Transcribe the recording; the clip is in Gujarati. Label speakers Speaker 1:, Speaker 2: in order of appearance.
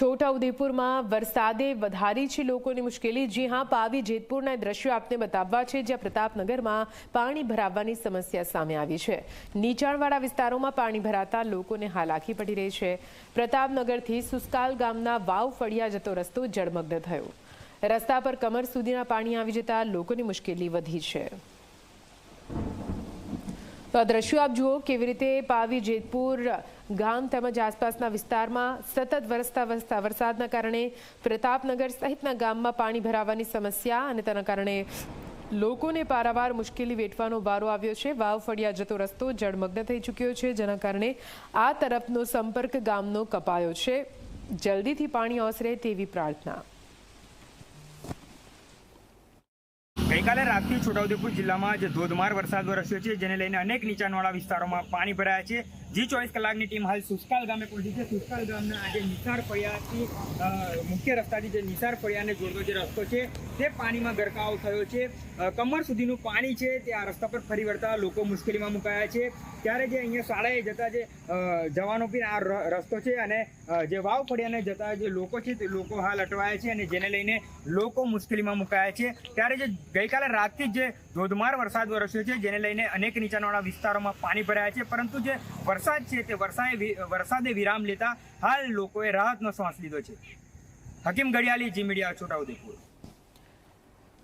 Speaker 1: છોટાઉદેપુરમાં વરસાદે વધારી છે લોકોની મુશ્કેલી. જી હા, પાવી જેતપુરના દ્રશ્યો આપને બતાવવા છે, જ્યાં પ્રતાપનગરમાં પાણી ભરાવવાની સમસ્યા સામે આવી છે. નીચાણવાળા વિસ્તારોમાં પાણી ભરાતા લોકોને હાલાકી પડી રહી છે. પ્રતાપનગરથી સુસ્કાલ ગામના વાવ ફળિયા જતો રસ્તો જળમગ્ન થયો. રસ્તા પર કમર સુધીના પાણી આવી જતા લોકોની મુશ્કેલી વધી છે. તો આ દ્રશ્યો આપ જુઓ કેવી રીતે પાવી જેતપુર ગામ તેમજ આસપાસના વિસ્તારમાં સતત વરસતા વરસતા વરસાદના કારણે પ્રતાપનગર સહિતના ગામમાં પાણી ભરાવાની સમસ્યા અને તેના કારણે લોકોને પારાવાર મુશ્કેલી વેઠવાનો વારો આવ્યો છે. વાવ ફળિયા જતો રસ્તો જળમગ્ન થઈ ચૂક્યો છે, જેના કારણે આ તરફનો સંપર્ક ગામનો કપાયો છે. જલ્દીથી પાણી ઓસરે તેવી પ્રાર્થના.
Speaker 2: ગઈકાલે રાતથી છોટાઉદેપુર જિલ્લામાં જે ધોધમાર વરસાદ વરસ્યો છે, જેને લઈને અનેક નીચાણવાળા વિસ્તારોમાં પાણી ભરાયા છે. જી ચોવીસ કલાકની ટીમ હાલ સુસ્કાલ ગામે પહોંચી છે. સુસ્કાલ ગામના આજે નિસાર ફળિયાથી મુખ્ય રસ્તાથી જે નિસાર ફળિયાને જોડતો જે રસ્તો છે, તે પાણીમાં ગરકાવ થયો છે. કમર સુધીનું પાણી છે, તે આ રસ્તા પર ફરી વળતા લોકો મુશ્કેલીમાં મુકાયા છે. ત્યારે જે અહીંયા શાળાએ જતા જે જવાનો બી આ રસ્તો છે અને જે વાવ ફળિયાને જતા જે લોકો છે, તે લોકો હાલ અટવાયા છે અને જેને લઈને લોકો મુશ્કેલીમાં મુકાયા છે. ત્યારે જે ગઈકાલે રાતથી જ ધોધમાર વરસાદ વરસ્યો છે, જેને લઈને અનેક નીચાણવાળા વિસ્તારોમાં પાણી ભરાયા છે. પરંતુ જે વરસાદ છે, તે વરસાદે વરસાદે વિરામ લેતા હાલ લોકોએ રાહતનો શ્વાસ લીધો છે. હકીમ ઘડિયાલી, જી મીડિયા, છોટાઉદેપુર.